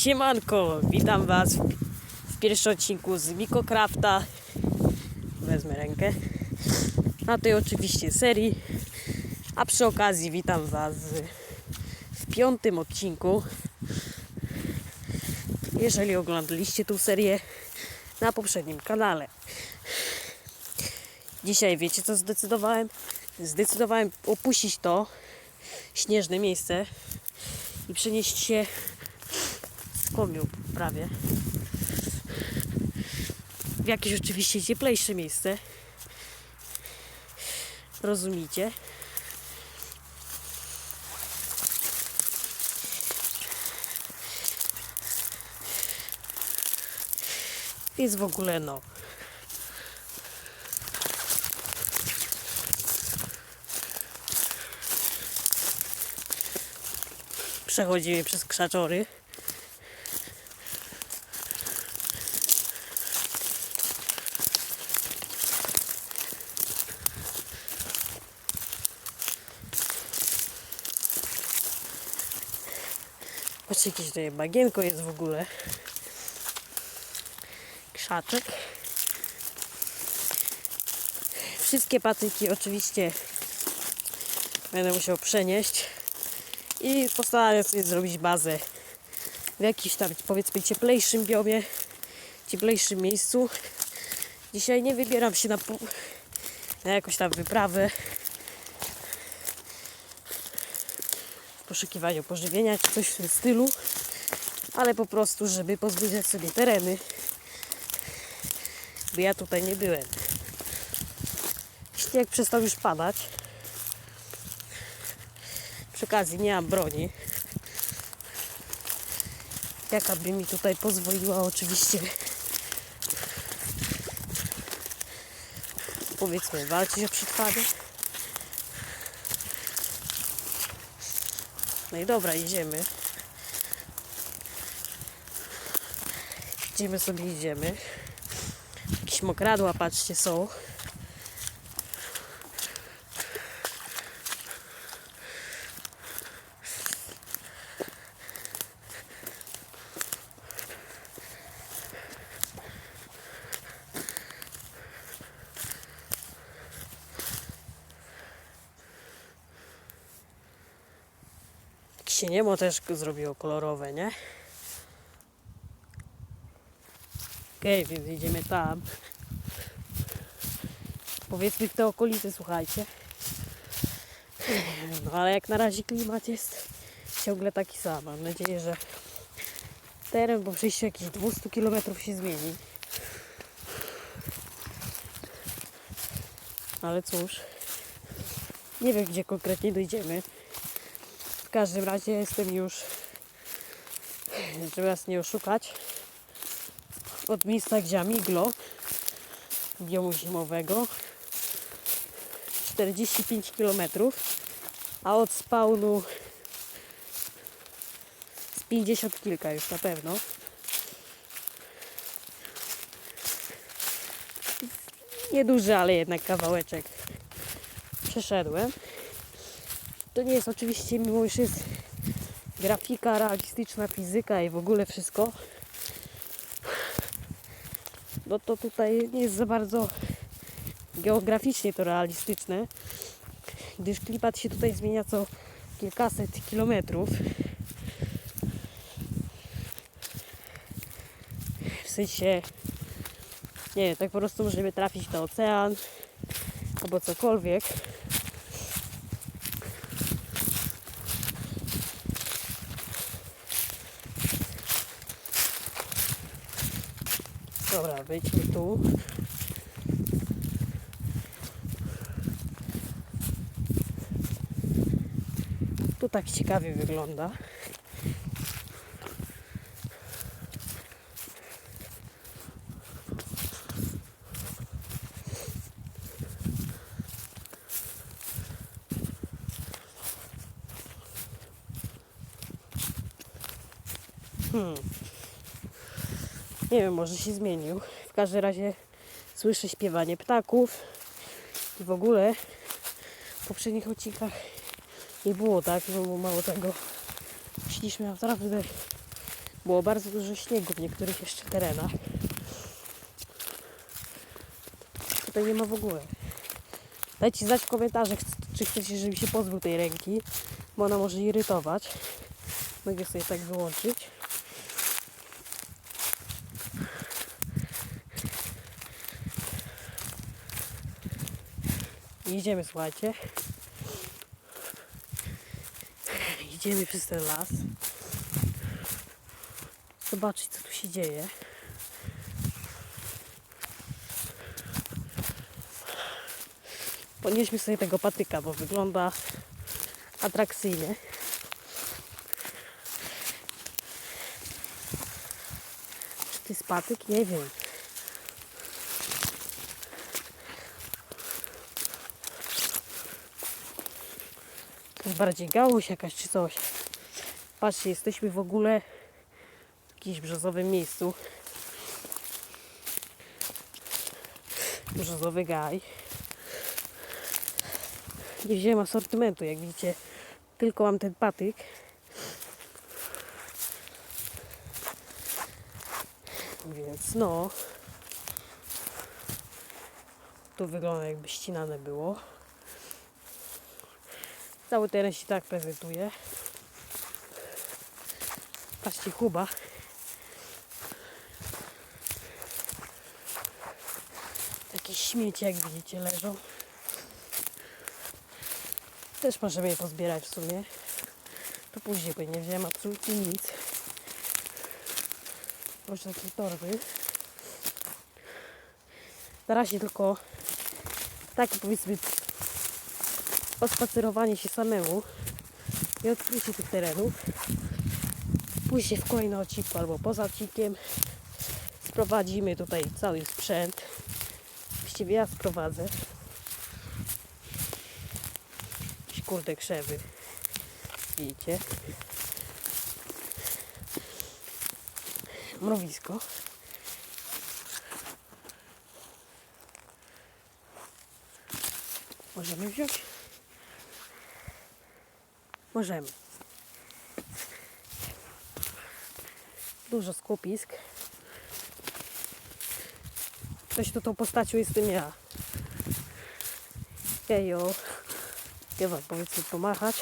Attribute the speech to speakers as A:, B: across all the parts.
A: Siemanko, witam Was w, w pierwszym odcinku z Mikocrafta. Wezmę rękę. Na tej oczywiście serii. A przy okazji witam Was w piątym odcinku. Jeżeli oglądaliście tą serię na poprzednim kanale. Dzisiaj wiecie co zdecydowałem? Zdecydowałem opuścić to śnieżne miejsce i przenieść się w komiu prawie w jakieś oczywiście cieplejsze miejsce. Rozumiecie? Jest w ogóle no. Przechodzimy przez krzaczory. Patrzcie, jakieś bagienko jest w ogóle. Krzaczek. Wszystkie patyki oczywiście będę musiał przenieść i postaram sobie zrobić bazę w jakimś tam powiedzmy cieplejszym biomie, cieplejszym miejscu. Dzisiaj nie wybieram się na, na jakąś tam wyprawę poszukiwaniu pożywienia czy coś w tym stylu, ale po prostu, żeby pozwiedzać sobie tereny, bo ja tutaj nie byłem. Śnieg przestał już padać. Przy okazji nie mam broni. Jaka by mi tutaj pozwoliła oczywiście powiedzmy walczyć o przetrwanie. No i dobra, idziemy. Idziemy sobie, idziemy. Jakieś mokradła, patrzcie, są. Jakieś niebo też zrobiło kolorowe, nie? Okej, więc idziemy tam. Powiedzmy w te okolice, słuchajcie. No ale jak na razie klimat jest ciągle taki sam. Mam nadzieję, że teren po przejściu jakichś 200 km się zmieni. Ale cóż, nie wiem gdzie konkretnie dojdziemy. W każdym razie jestem już, żeby nas nie oszukać, od miejsca gdzie Amiglo, biomu zimowego, 45 km, a od spawnu z 50 kilka już na pewno. Nieduży, ale jednak kawałeczek przeszedłem. To nie jest oczywiście, mimo iż jest grafika, realistyczna fizyka i w ogóle wszystko, no to tutaj nie jest za bardzo geograficznie to realistyczne, gdyż klimat się tutaj zmienia co kilkaset kilometrów. W sensie, nie wiem, tak po prostu możemy trafić na ocean albo cokolwiek. Dobra, wejdźmy tu. Tu tak ciekawie wygląda. Hmm. Nie wiem, może się zmienił. W każdym razie słyszę śpiewanie ptaków. I w ogóle w poprzednich odcinkach nie było tak, bo mało tego. Szliśmy naprawdę Było bardzo dużo śniegu w niektórych jeszcze terenach. Tutaj nie ma w ogóle. Dajcie znać w komentarzach, czy chcecie, żebym się pozbył tej ręki, bo ona może irytować. Mogę sobie tak wyłączyć. Idziemy, słuchajcie. Idziemy przez ten las. Zobaczyć, co tu się dzieje. Podnieśmy sobie tego patyka, bo wygląda atrakcyjnie. Czy to jest patyk? Nie wiem. Bardziej gałąź jakaś czy coś. Patrzcie, jesteśmy w ogóle w jakimś brzozowym miejscu. Brzozowy gaj. Nie wziąłem asortymentu, jak widzicie. Tylko mam ten patyk. Więc no. Tu wygląda jakby ścinane było. Cały teren się tak prezentuje. Patrzcie, Kuba. Jakieś śmieci, jak widzicie, leżą. Też możemy je pozbierać w sumie. To później, bo nie wziąłem absolutnie nic. Może takie torby. Na razie tylko takie powiedzmy pospacerowanie się samemu i odkrycie tych terenów. Później w kolejnym odcinku albo poza odcinkiem sprowadzimy tutaj cały sprzęt. Właściwie ja sprowadzę. Jakieś kurde krzewy. Widzicie? Mrowisko. Możemy wziąć? Możemy. Dużo skupisk. Ktoś to tą postacią jestem ja. Hejo. Ja wam powiedzmy pomachać.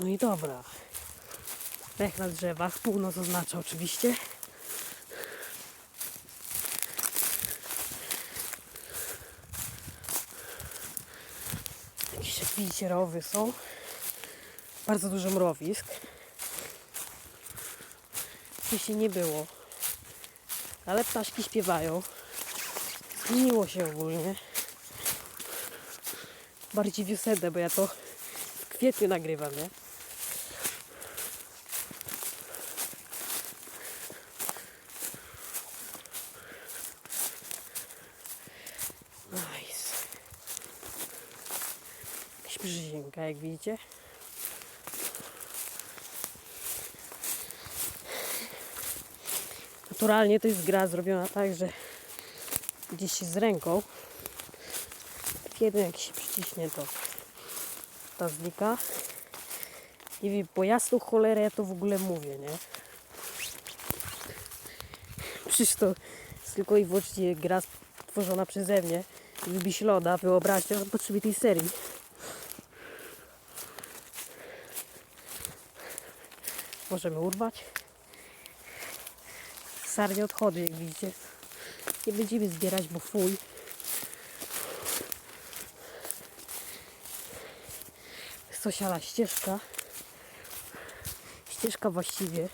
A: No i dobra. Lech na drzewach. Północ oznacza oczywiście. Jakieś rowy są. Bardzo dużo mrowisk. Wcześniej nie było. Ale ptaszki śpiewają. Zmieniło się ogólnie. Bardziej wiosenne, bo ja to w kwietniu nagrywam, nie? Jakaś brzyzienka, jak widzicie. Naturalnie to jest gra zrobiona tak, że gdzieś z ręką kiedy jak się przyciśnie to ta znika. Nie wiem, po jasną cholerę ja to w ogóle mówię, nie? Przecież to jest tylko i wyłącznie gra stworzona przeze mnie. Lubi śloda, wyobraźcie, że potrzebuje tej serii. Możemy urwać. Sarnie odchody, jak widzicie. Nie będziemy zbierać, bo fuj. Sosiala ścieżka. Ścieżka właściwie.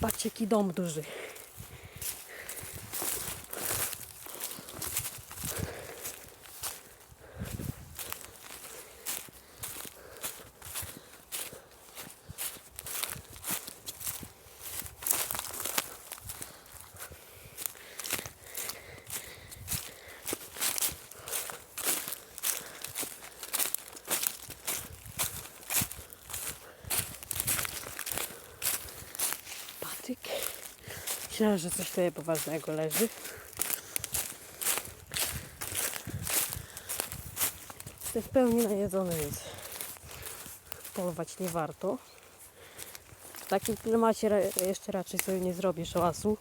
A: Patrzcie, jaki dom duży. Myślałam, że coś tutaj poważnego leży. Jestem w pełni najedzony, więc polować nie warto. W takim klimacie jeszcze raczej sobie nie zrobisz szałasu.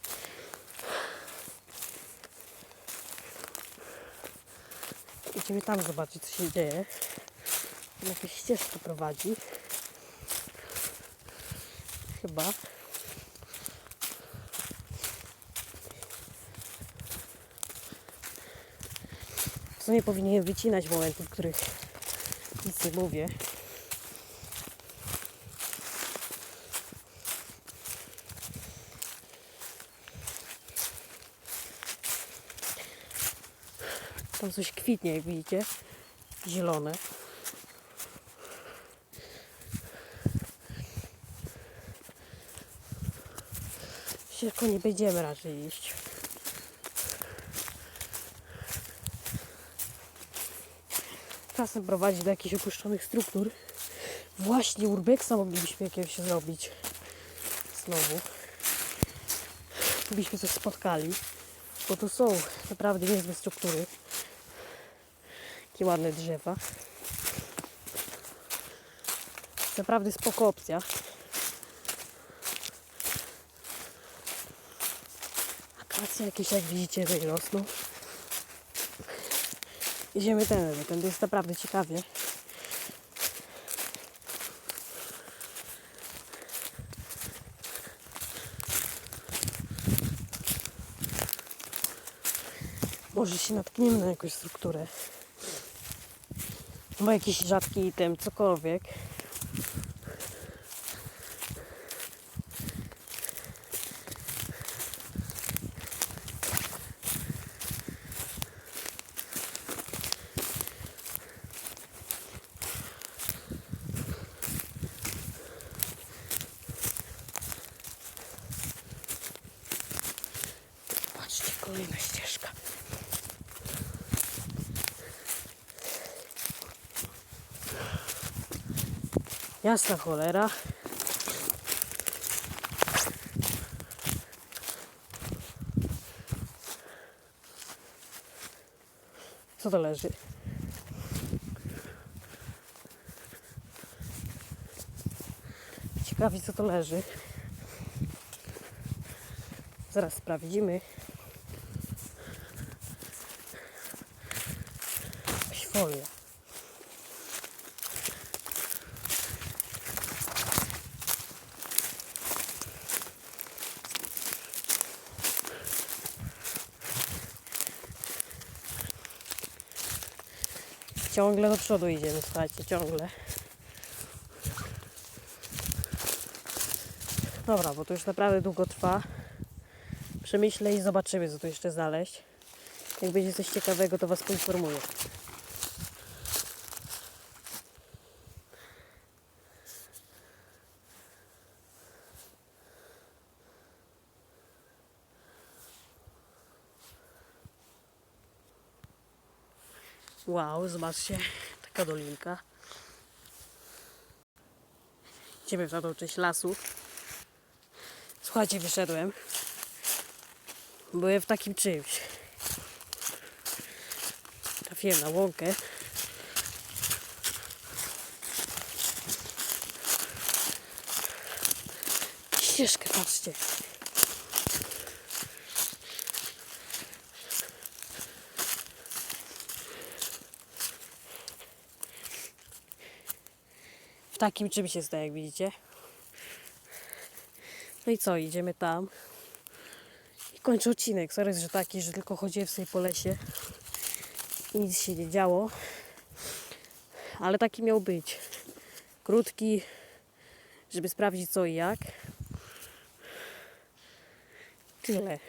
A: Idziemy tam zobaczyć, co się dzieje. Jakieś ścieżki prowadzi. Chyba. W sumie powinienem wycinać momenty, w których nic nie mówię. Tam coś kwitnie, jak widzicie. Zielone. Ścieżką nie będziemy raczej iść. Czasem prowadzi do jakichś opuszczonych struktur. Właśnie urbexa moglibyśmy jakiegoś zrobić. Znowu. Byśmy coś spotkali. Bo tu są naprawdę niezłe struktury. Takie ładne drzewa. Naprawdę spoko opcja. Akacje jakieś jak widzicie rosną. Idziemy ten, ten jest naprawdę ciekawie. Może się natkniemy na jakąś strukturę. Albo jakiś rzadki item, cokolwiek. Patrzcie, kolejna ścieżka. Jasna cholera. Co to leży? Ciekawi co to leży. Zaraz sprawdzimy. Folia. Ciągle do przodu idziemy, słuchajcie, ciągle. Dobra, bo to już naprawdę długo trwa. Przemyślę i zobaczymy, co tu jeszcze znaleźć. Jak będzie coś ciekawego, to Was poinformuję. Wow, zobaczcie, taka dolinka. Idziemy w tamtą część lasu. Słuchajcie, wyszedłem. Byłem w takim czymś. Trafiłem na łąkę. Ścieżkę, patrzcie. W takim czymś jest, jak widzicie. No i co, idziemy tam. I kończę odcinek. Sorry, że taki, że tylko chodziłem sobie po lesie. I nic się nie działo. Ale taki miał być. Krótki, żeby sprawdzić co i jak. Tyle.